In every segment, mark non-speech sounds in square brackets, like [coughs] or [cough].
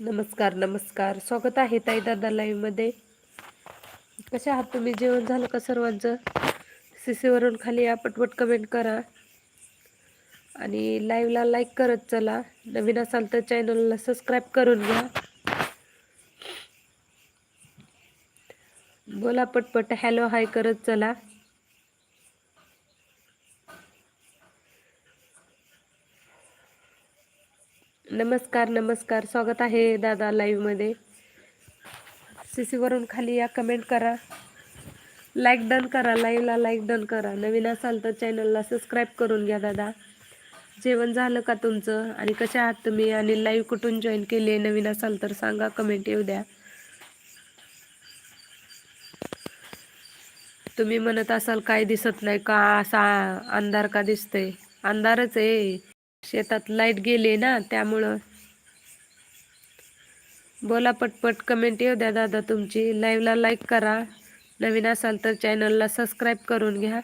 नमस्कार नमस्कार. स्वागत आहे ताई दादा लाईव्हमध्ये कशा आहात तुम्ही? जेवण झालं का सर्वांचं? सीसीवरून खाली या पटपट कमेंट करा. आणि लाईव्हला लाईक करत चला. नवीन असाल तर चॅनलला सबस्क्राईब करून घ्या. बोला पटपट. हॅलो हाय करत चला. नमस्कार नमस्कार. स्वागत आहे दादा लाईव्हमध्ये सी सीवरून खाली या कमेंट करा. लाईक डन करा लाईव्हला लाईक डन करा. नवीन असाल तर चॅनलला सबस्क्राईब करून घ्या दादा. जेवण झालं का तुमचं? आणि कसे आहात तुम्ही? आणि लाईव्ह कुठून जॉईन केले? नवीन असाल तर सांगा कमेंट येऊ द्या. तुम्ही म्हणत असाल काय दिसत नाही का? असा अंधार का दिसतंय? अंधारच आहे. शेतात लाइट गेली ना त्यामुळं. बोला पटपट कमेंट येऊ द्या दादा तुमची. लाईव्हला लाईक करा. नवीन असाल तर चॅनलला सबस्क्राईब करून घ्या.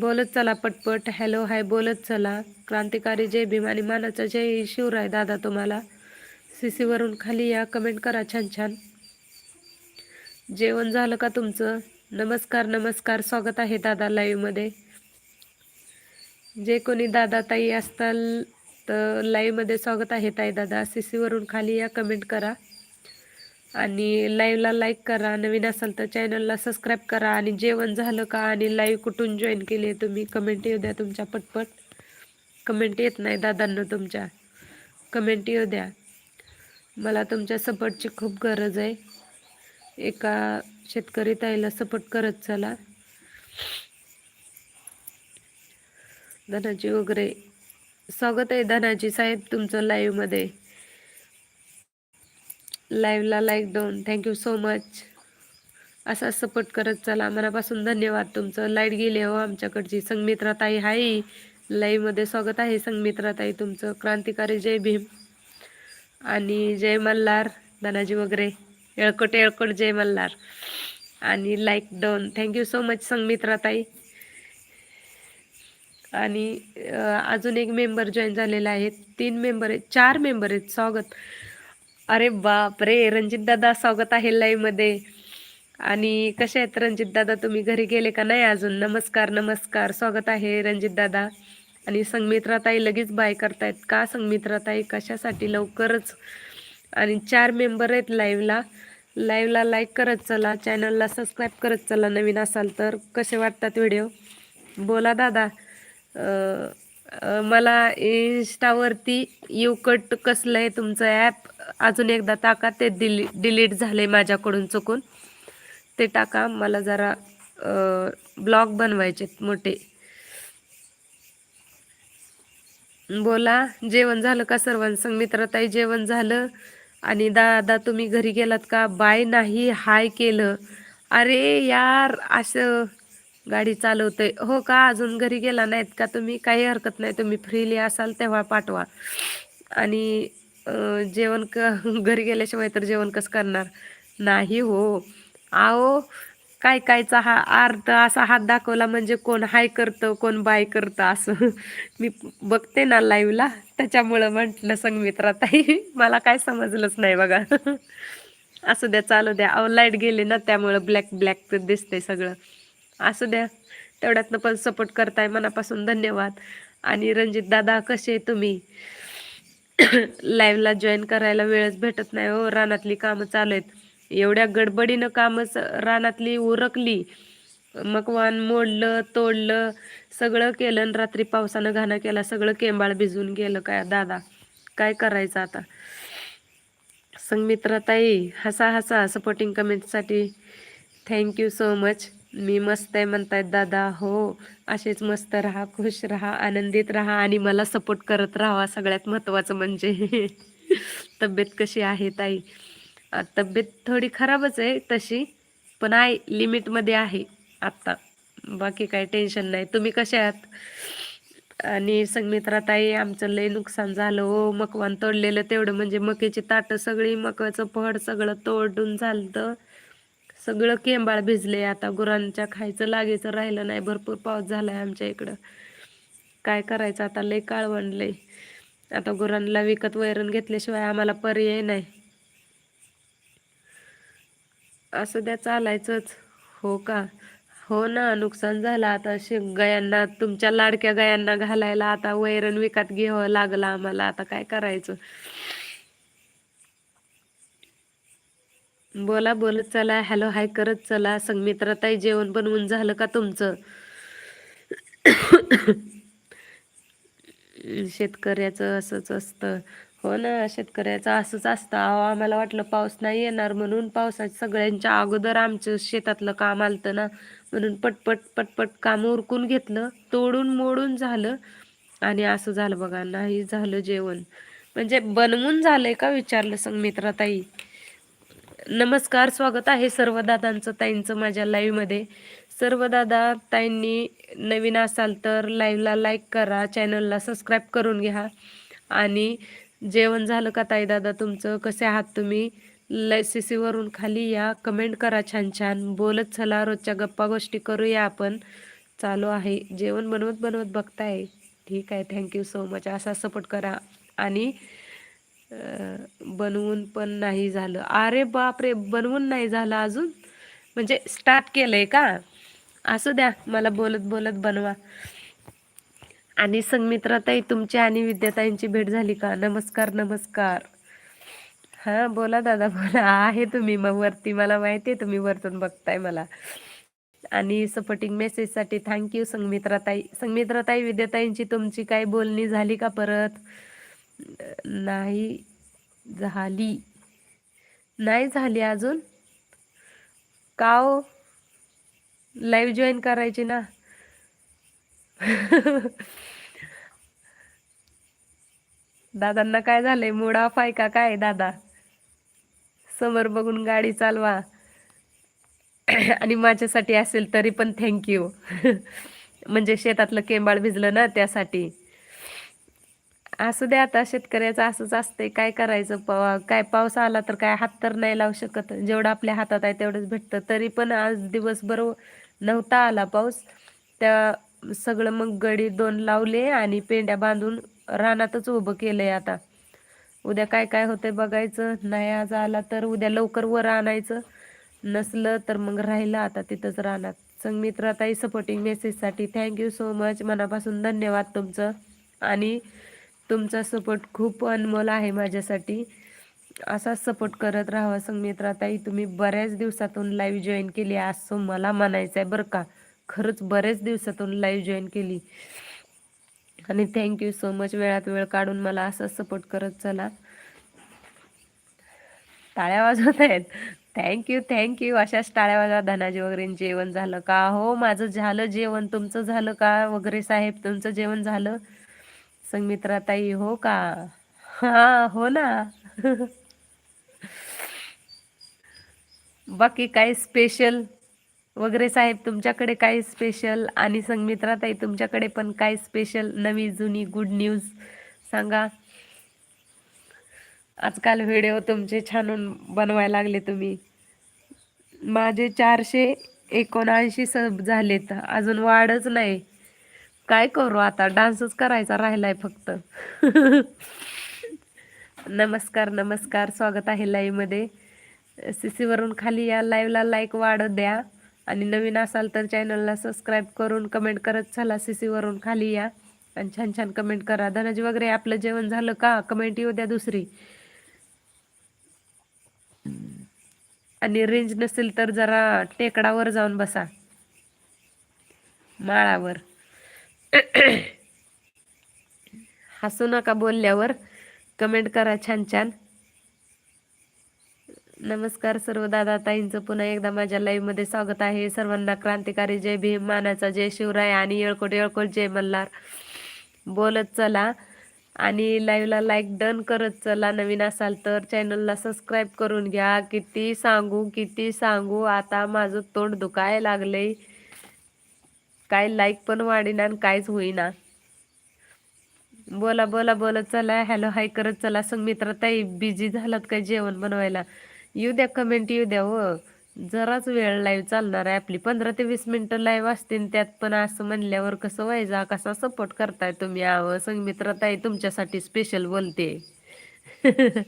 बोलत चला पटपट. हॅलो हाय बोलत चला. क्रांतिकारी जय भीम आणि मानाचा जय शिवराय दादा तुम्हाला. सी सीवरून खाली या कमेंट करा छान छान. जेवण झालं का तुमचं? नमस्कार नमस्कार. स्वागत आहे दादा लाईव्हमध्ये जे कोणी दादा ताई असताल तर लाईव्हमध्ये स्वागत आहे ताई दादा सी सीवरून खाली या कमेंट करा. आणि लाईव्हला लाईक करा. नवीन असाल तर चॅनलला सबस्क्राईब करा. आणि जेवण झालं का आणि लाईव्ह कुठून जॉईन केली तुम्ही कमेंट येऊ द्या तुमच्या पटपट. कमेंट येत नाही दादांना तुमच्या. कमेंट येऊ द्या. मला तुमच्या सपोर्टची खूप गरज आहे. एका शेतकरी ताईला सपोर्ट करत चला. धनाजी वगैरे. स्वागत आहे धनाजी साहेब तुमचं लाईव्हमध्ये लाईव्हला लाईक डाऊन थँक्यू सो मच असा सपोर्ट करत चला. मनापासून धन्यवाद तुमचं. लाइट गेले हो आमच्याकडची. संगमित्राताई हाय. लाईव्हमध्ये स्वागत आहे संगमित्राताई तुमचं. क्रांतिकारी जय भीम. आणि जय मल्हार धनाजी वगैरे. येळकट येळकट जय मल्हार. आणि लाईक डोन थँक्यू सो मच संगमित्राताई आणि अजून एक मेंबर जॉईन झालेला आहे. तीन मेंबर आहेत चार मेंबर आहेत. स्वागत. अरे बाप रे रणजित दादा स्वागत आहे लाईव्हमध्ये आणि कसे आहेत रणजित दादा? तुम्ही घरी गेले का नाही अजून? नमस्कार नमस्कार. स्वागत आहे रणजित दादा. आणि संगमित्राताई लगेच बाय करतायत. का संगमित्राताई कशासाठी? लवकरच. आणि चार मेंबर आहेत लाईव्हला लाईव्हला लाईक करत चला. चॅनलला सबस्क्राईब करत चला नवीन असाल तर. कसे वाटतात व्हिडिओ बोला दादा. मला इन्स्टावरती युकट कसलं आहे तुमचं ॲप अजून एकदा टाका ते डिली डिलीट झालं आहे माझ्याकडून चुकून. ते टाका मला जरा ब्लॉग बनवायचे मोठे. बोला जेवण झालं का सर्वांसंग? मित्रताई जेवण झालं? आणि दादा तुम्ही घरी गेलात का? बाय नाही हाय केलं. अरे यार असं गाडी चालवतोय. हो का? अजून घरी गेला नाहीत का तुम्ही? काही हरकत नाही. तुम्ही फ्रीली असाल तेव्हा पाठवा. आणि जेवण क [laughs] घरी गेल्याशिवाय तर जेवण कसं करणार? नाही हो. आओ काय कायचा हा अर्थ असा हात दाखवला म्हणजे कोण हाय करतं कोण बाय करतं असं. [laughs] मी बघते ना लाईव्हला त्याच्यामुळं म्हटलं संगमित्राताई [laughs] मला काय समजलंच नाही बघा. असू द्या चालू द्या. अहो लाइट गेली ना त्यामुळं ब्लॅक ब्लॅक तर दिसतंय सगळं. असू द्या. तेवढ्यातनं पण सपोर्ट करताय मनापासून धन्यवाद. आणि रणजित दादा कसे तुम्ही? [coughs] लाईव्हला जॉईन करायला वेळच भेटत नाही हो. रानातली कामं चालू आहेत. एवढ्या गडबडीनं कामच रानातली उरकली. मग वान मोडलं तोडलं सगळं केलं आणि रात्री पावसानं घाणा केला. सगळं केंबाळ भिजून गेलं काय? दादा काय करायचं आता? संगमित्रताई हसा हसा सपोर्टिंग कमेंटसाठी थँक्यू सो मच मी मस्त आहे म्हणतायत दादा हो असेच मस्त राहा खुश राहा आनंदित राहा आणि मला सपोर्ट करत राहा. सगळ्यात महत्त्वाचं म्हणजे. [laughs] तब्येत कशी आहे ताई? तब्येत थोडी खराबच आहे तशी पण आहे लिमिटमध्ये आहे आत्ता. बाकी काही टेन्शन नाही. तुम्ही कसे आहात? आणि संगमित्रा ताई आमचं लय नुकसान झालं हो. मकवान तोडलेलं तेवढं म्हणजे मकेची ताटं सगळी मकाचं फळ सगळं तोडून झालं सगळं केंबाळ भिजले आता गुरांच्या खायचं लागायचं राहिलं नाही. भरपूर पाऊस झाला आहे आमच्या इकडं. काय करायचं? आता लय काळवंडलंय आता गुरांना विकत वैरण घेतल्याशिवाय आम्हाला पर्याय नाही. असं द्या चालायचंच. हो का? हो ना नुकसान झालं आता. शे गायांना तुमच्या लाडक्या गायांना घालायला आता वैरण विकत घ्यावं लागलं आम्हाला. आता काय करायचं? बोला बोलत चला. हॅलो हाय करत चला. संगमित्राताई जेवण बनवून झालं का तुमचं? शेतकऱ्याचं असंच असतं. हो ना शेतकऱ्याचं असंच असतं. अहो आम्हाला वाटलं पाऊस नाही येणार म्हणून पावसाच्या सगळ्यांच्या अगोदर आमचं शेतातलं काम आलतं ना. म्हणून पटपट पटपट काम उरकून घेतलं तोडून मोडून झालं. आणि असं झालं बघा नाही झालं जेवण. म्हणजे बनवून झालंय का विचारलं संगमित्राताई? नमस्कार स्वागत आहे सर्व दादांचं ताईंचं माझ्या लाईव्हमध्ये सर्व दादा ताईंनी नवीन असाल तर लाईव्हला लाईक करा चॅनलला सबस्क्राईब करून घ्या. आणि जेवण झालं का ताई दादा तुमचं? कसे आहात तुम्ही? सी सीसीवरून खाली या कमेंट करा छान छान. बोलत चला रोजच्या गप्पा गोष्टी करूया आपण. चालू आहे. जेवण बनवत बनवत बघताय. ठीक आहे. थँक्यू सो मच असा सपोर्ट करा. आणि बनवून पण नाही झालं. अरे बापरे बनवून नाही झालं अजून? म्हणजे स्टार्ट केलंय का? असू द्या मला बोलत बोलत बनवा. आणि संगमित्राताई तुमची आणि विद्याताईंची भेट झाली का? नमस्कार नमस्कार. हां बोला दादा बोला. आहे तुम्ही मग वरती मला माहिती आहे तुम्ही वरतून बघताय मला. आणि सपोर्टिंग मेसेजसाठी थँक्यू संगमित्राताई. संगमित्राताई विद्याताईंची तुमची काय बोलणी झाली का परत? नाही झाली. नाही झाली अजून? का हो? लाईव्ह जॉईन करायची ना. [laughs] दादांना काय झालंय? मूड ऑफ आहे का? काय दादा? समोर बघून गाडी चालवा. [clears throat] आणि माझ्यासाठी असेल तरी पण थँक्यू [laughs] म्हणजे शेतातलं केंबाळ भिजलं ना त्यासाठी. असू दे आता शेतकऱ्याचं असंच असतंय. काय करायचं? पा काय पाऊस आला तर काय हात तर नाही लावू शकत. जेवढं आपल्या हातात आहे तेवढंच भेटतं. तरी पण आज दिवसभर नव्हता आला पाऊस. त्या सगळं मग गडी दोन लावले आणि पेंड्या बांधून रानातच उभं केलंय आता. उद्या काय काय होतंय बघायचं. नाही आज आला तर उद्या लवकर वर आणायचं. नसलं तर मग राहिलं आता तिथंच राहणार संगमित्राताई सपोर्टिंग मेसेजसाठी थँक्यू सो मच मनापासून धन्यवाद तुमचं. आणि तुमचा सपोर्ट खूप अनमोल आहे माझ्यासाठी. असाच सपोर्ट करत राहावा संगमित्राताई तुम्ही बऱ्याच दिवसातून लाईव्ह जॉईन केली असं मला म्हणायचं आहे बरं का. खरंच बऱ्याच दिवसातून लाईव्ह जॉईन केली. आणि थँक्यू सो मच वेळात वेळ काढून मला असाच सपोर्ट करत चला. टाळ्या वाजवत आहेत. थँक्यू थँक्यू अशाच टाळ्या वाजवा. धनाजी वगैरे जेवण झालं का? हो माझं झालं जेवण. तुमचं झालं का वगैरे साहेब? तुमचं जेवण झालं? संगमित्राताई हो का? हा हो ना. बाकी काय स्पेशल वगैरे साहेब तुमच्याकडे काय स्पेशल आणि संगमित्राताई तुमच्याकडे पण काय स्पेशल नवी जुनी गुड न्यूज सांगा. आजकाल व्हिडिओ तुमचे छान बनवायला लागले तुम्ही. माझे चारशे एकोणऐंशी सब झालेत. अजून वाढच नाही. काय करू आता? डान्सच करायचा राहिलाय फक्त. [laughs] नमस्कार नमस्कार. स्वागत आहे लाईव्हमध्ये सी सीवरून खाली या लाईव्हला लाईक वाढ द्या. आणि नवीन असाल तर चॅनलला सबस्क्राईब करून कमेंट करत चला. सी सीवरून खाली या. आणि छान छान कमेंट करा. धनाजी वगैरे आपलं जेवण झालं का? कमेंट येऊ द्या दुसरी. आणि रेंज नसेल तर जरा टेकडावर जाऊन बसा. माळावर. हसू नका बोलल्यावर. कमेंट करा छान छान. नमस्कार सर्व दादा ताईंचं पुन्हा एकदा माझ्या लाईव्हमध्ये स्वागत आहे. सर्वांना क्रांतिकारी जय भीम मानाचा जय शिवराय आणि येळकोट येळकोट जय मल्हार. बोलत चला आणि लाईव्हला लाईक डन करत चला. नवीन असाल तर चॅनलला सबस्क्राईब करून घ्या. किती सांगू किती सांगू आता माझं तोंड दुखाय लागलंय. काय लाईक पण वाढीना आणि काहीच होईना. बोला बोला बोला चला हॅलो हाय करत चला. संग मित्र ताई बिझी झालात काय जेवण बनवायला? येऊ द्या कमेंट येऊ द्या हो. जराच वेळ लाईव्ह चालणार आहे आपली. पंधरा ते वीस मिनटं लाईव्ह असतील आणि त्यात पण असं म्हणल्यावर कसं व्हायचा? कसा सपोर्ट करताय तुम्ही? आव संगमित्रताई तुमच्यासाठी स्पेशल बोलते. [laughs]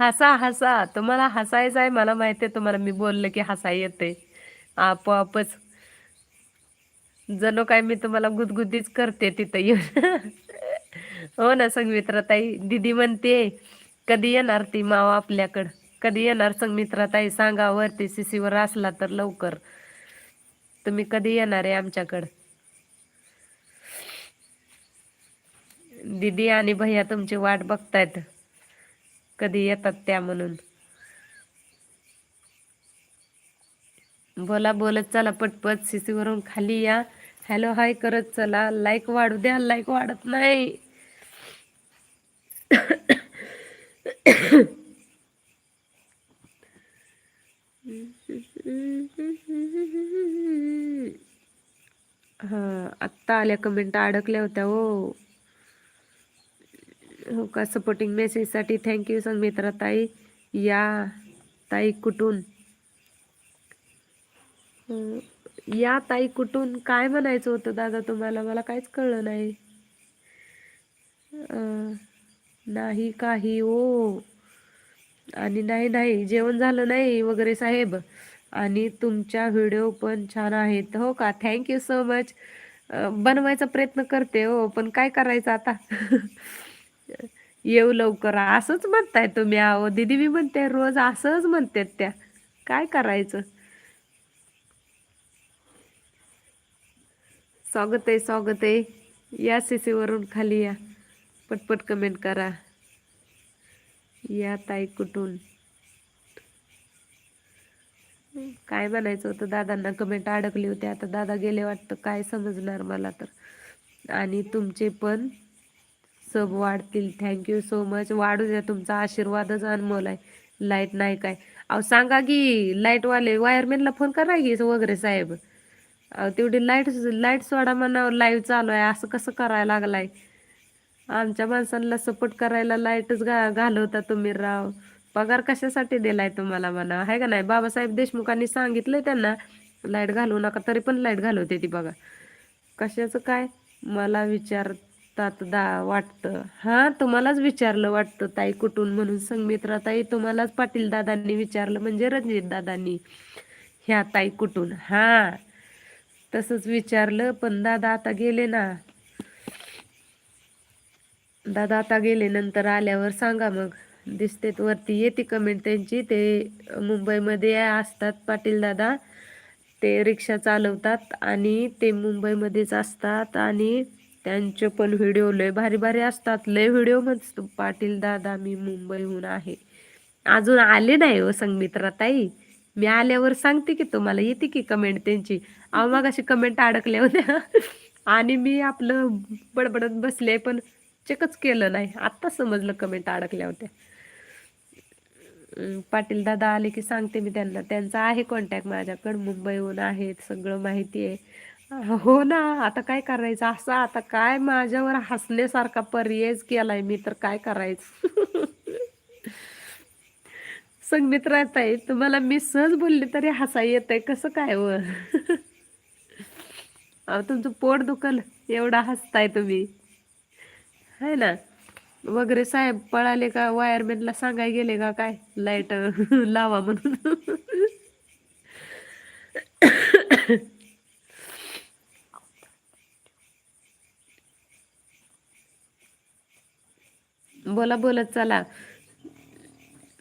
हसा हसा. तुम्हाला हसायचं आहे मला माहिती आहे तुम्हाला मी बोललं की हसा येते आपोआपच. जणू काय मी तुम्हाला गुदगुदीच करते तिथं येऊन. हो ना संगमित्राताई दिदी म्हणते कधी येणार ती माव आपल्याकडं? कधी येणार संगमित्राताई? सांगा वरती सीसीवर असला तर लवकर. तुम्ही कधी येणार आहे आमच्याकडं? दिदी आणि भैया तुमची वाट बघतायत. कधी येतात त्या म्हणून. बोला बोलत चला पटपट सीसीवरून खाली या. हॅलो हाय करत चला. लाईक वाढू द्या लाईक वाढत नाही. हा आत्ता आल्या कमेंट अडकल्या होत्या हो. हो का? सपोर्टिंग मेसेजसाठी थँक्यू संगमित्रा ताई या ताई कुठून? या ताई कुठून काय म्हणायचं होतं दादा तुम्हाला? मला काहीच कळलं नाही. नाही काही ओ. आणि नाही नाही जेवण झालं नाही वगैरे साहेब. आणि तुमच्या व्हिडिओ पण छान आहेत. हो का? थँक्यू सो मच बनवायचा प्रयत्न करते हो. पण काय करायचं आता? येऊ लवकर. असंच म्हणताय तुम्ही अहो दिदी मी म्हणते रोज असंच म्हणतात त्या. काय करायचं? स्वागत आहे स्वागत आहे. या सी सीवरून खाली या. पटपट कमेंट करा. या ताई कुठून? काय म्हणायचं होतं? दादांना कमेंट अडकली होती. आता दादा गेले वाटतं काय समजणार मला तर. आणि तुमचे पण सब वाढतील. थँक्यू सो मच वाढू द्या तुमचा आशीर्वादच अनमोल आहे लाइट नाही काय. अहो सांगा की लाईटवाले वायरमॅनला फोन करा की वगैरे साहेब? तेवढी लाइट लाइट सोडा म्हणावर लाईव्ह चालू आहे. असं कसं करायला लागलाय? आमच्या माणसांना सपोर्ट करायला लाईटच घा घालवता तुम्ही राव. पगार कशासाठी दिलाय तुम्हाला म्हणा आहे का नाही? बाबासाहेब देशमुखांनी सांगितलंय त्यांना लाइट घालवू नका तरी पण लाइट घालवते ती बघा. कशाचं काय? मला विचारतात दा वाटतं. हां तुम्हालाच विचारलं वाटतं ताई कुठून म्हणून? संगमित्रा ताई तुम्हालाच पाटील दादांनी विचारलं म्हणजे रणजित दादांनी ह्या ताई कुठून? हां तसंच विचारलं पण दादा आता गेले ना. दादा आता गेले नंतर आल्यावर सांगा मग. दिसतेत वरती येते कमेंट त्यांची. ते मुंबईमध्ये असतात पाटील दादा. ते रिक्षा चालवतात आणि ते मुंबईमध्येच असतात आणि त्यांचे पण व्हिडिओ लय भारी भारी असतात. लय व्हिडिओ मस्त. पाटील दादा मी मुंबईहून आहे. अजून आले नाही हो संगमित्रा ताई मी आल्यावर सांगते की तुम्हाला येते की कमेंट त्यांची. अहो मग अशी कमेंट अडकल्या होत्या. आणि मी आपलं बडबडत बसले पण चेकच केलं नाही. आत्ता समजलं कमेंट अडकल्या होत्या. पाटील दादा आले की सांगते मी त्यांना. त्यांचा आहे कॉन्टॅक्ट माझ्याकडं. मुंबईहून आहेत सगळं माहिती आहे. हो ना आता काय करायचं? असं आता काय माझ्यावर हसण्यासारखा पर्यायच केलाय मी तर काय करायचं? [laughs] संगीत आहे तुम्हाला मी सहज बोलले तरी हसा येत आहे कसं काय व अहो तुमचं पोट दुखल. एवढा हसताय तुम्ही. है ना? वगैरे साहेब पळाले का? वायरमॅनला सांगाय गेले का काय? लाइट [laughs] लावा म्हणून. [coughs] बोला बोलत चला.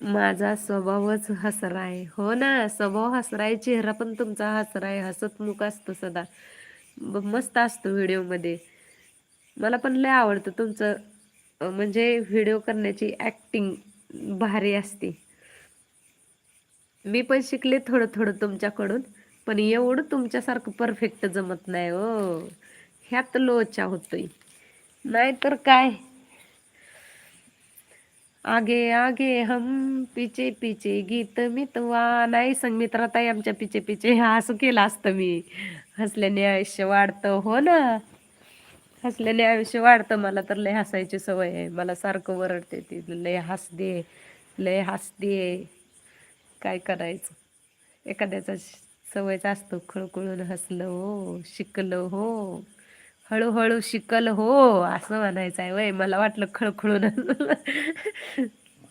माझा स्वभावच हसरा आहे हो ना स्वभाव हसरा आहे चेहरा पण तुमचा हसरा आहे हसत मुख असतो सदा. ब- मस्त असतो व्हिडिओमध्ये. मला पण लय आवडतं तुमचं म्हणजे व्हिडिओ करण्याची ॲक्टिंग भारी असते. मी पण शिकले थोडं थोडं तुमच्याकडून पण एवढं तुमच्यासारखं परफेक्ट जमत नाही हो. ह्यात लोचा होतोय. नाहीतर काय? आगे आगे हम पीछे पिचे गीत मितवा नाही संगमित्रा ताई आमच्या पिचे पिचे हसू केलं असतं मी. हसल्याने आयुष्य वाढतं हो ना? हसल्याने आयुष्य वाढतं मला तर लय हसायची सवय आहे. मला सारखं वरडते ती लय हसदे लय हसदे काय करायचं? एखाद्याचा सवयच असतो खळखळून हसलं हो शिकलं हो. हळूहळू शिकल हो असं म्हणायचं आहे वय. मला वाटलं खळखळून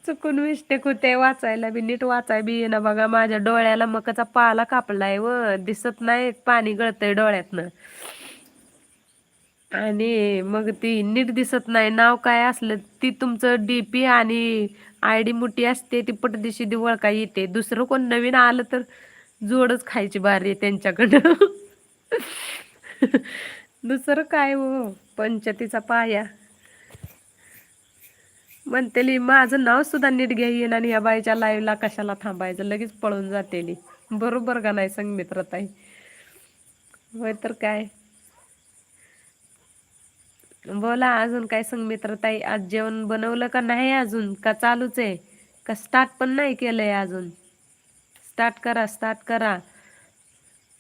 चुकून मिस्टेक होते वाचायला बी नीट वाचाय बी ना बघा माझ्या डोळ्याला मकाचा पाला कापलाय व. दिसत नाही पाणी गळतंय डोळ्यातनं. आणि मग ती नीट दिसत नाही. नाव काय असलं ती तुमचं डी पी आणि आय डी मोठी असते ती पटदिशी दी ओळखा येते. दुसरं कोण नवीन आलं तर जोडच खायची बारी आहे त्यांच्याकडं दुसरं काय हो? पंचतीचा पाया. म्हणतेली माझं नाव सुद्धा नीट घेईन आणि या बाईच्या लाईव्हला कशाला थांबायचं? लगेच पळून जातेली बरोबर का नाही संग मित्रताई? होय तर काय? बोला अजून काय संग मित्रताई? आज जेवण बनवलं का नाही अजून? का चालूच आहे? का स्टार्ट पण नाही केलंय अजून? स्टार्ट करा स्टार्ट करा.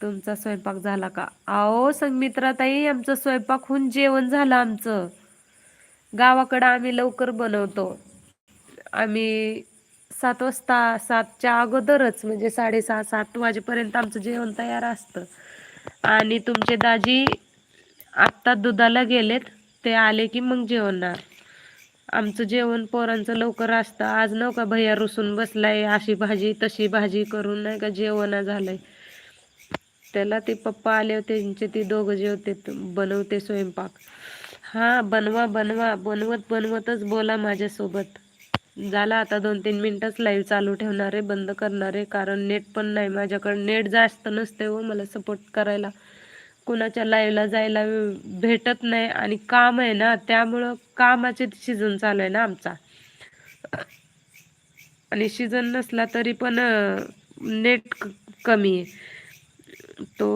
तुमचा स्वयंपाक झाला का? आओ संगमित्राताई आमचं स्वयंपाक होऊन जेवण झालं आमचं. गावाकडं आम्ही लवकर बनवतो. आम्ही सात वाजता सातच्या अगोदरच म्हणजे साडेसहा सात वाजेपर्यंत आमचं जेवण तयार असतं. आणि तुमचे दाजी आत्ता दुधाला गेलेत ते आले की मग जेवणार. आमचं जेवण पोरांचं लवकर असतं. आज नव का भैया रुसून बसलाय अशी भाजी तशी भाजी करून नाही का जेवण झालंय. त्याला ते पप्पा आले होते त्यांचे ते दोघं जे होते बनवते स्वयंपाक. हा बनवा बनवा बनवत बनवतच बोला माझ्यासोबत. झाला आता दोन तीन मिनटंच लाईव्ह चालू ठेवणार आहे बंद करणार आहे कारण नेट पण नाही माझ्याकडे. नेट जास्त नसते हो मला सपोर्ट करायला. कुणाच्या लाईव्हला जायला भेटत नाही आणि काम आहे ना त्यामुळं कामाचे सीझन चालू आहे ना आमचा. आणि सीझन नसला तरी पण नेट कमी आहे. तो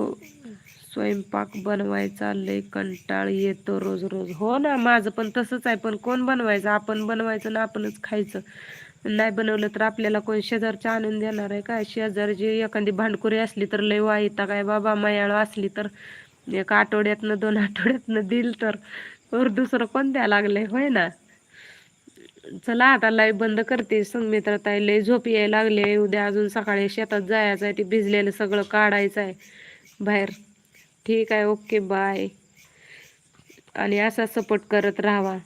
स्वयंपाक बनवायचा लय कंटाळ येतो रोज रोज. हो ना माझं पण तसंच आहे पण कोण बनवायचं? आपण बनवायचं ना आपणच खायचं. नाही बनवलं तर आपल्याला कोण शेजारचा आणून देणार आहे काय? शेजारची एखादी भांडकुरी असली तर लय वाईता काय? बाबा मायाळ असली तर एका आठवड्यातनं दोन आठवड्यातनं दिल तर दुसरं कोण द्या लागलंय? होय ना? चला आता लाईव्ह बंद करते. संगमित्र ताई लय झोप यायला लागले उद्या अजून सकाळी शेतात जायचं आहे. ते भिजलेलं सगळं काढायचं आहे. बाहेर. ठीक आहे. ओके बाय आणि असा सपोर्ट करत राहावा.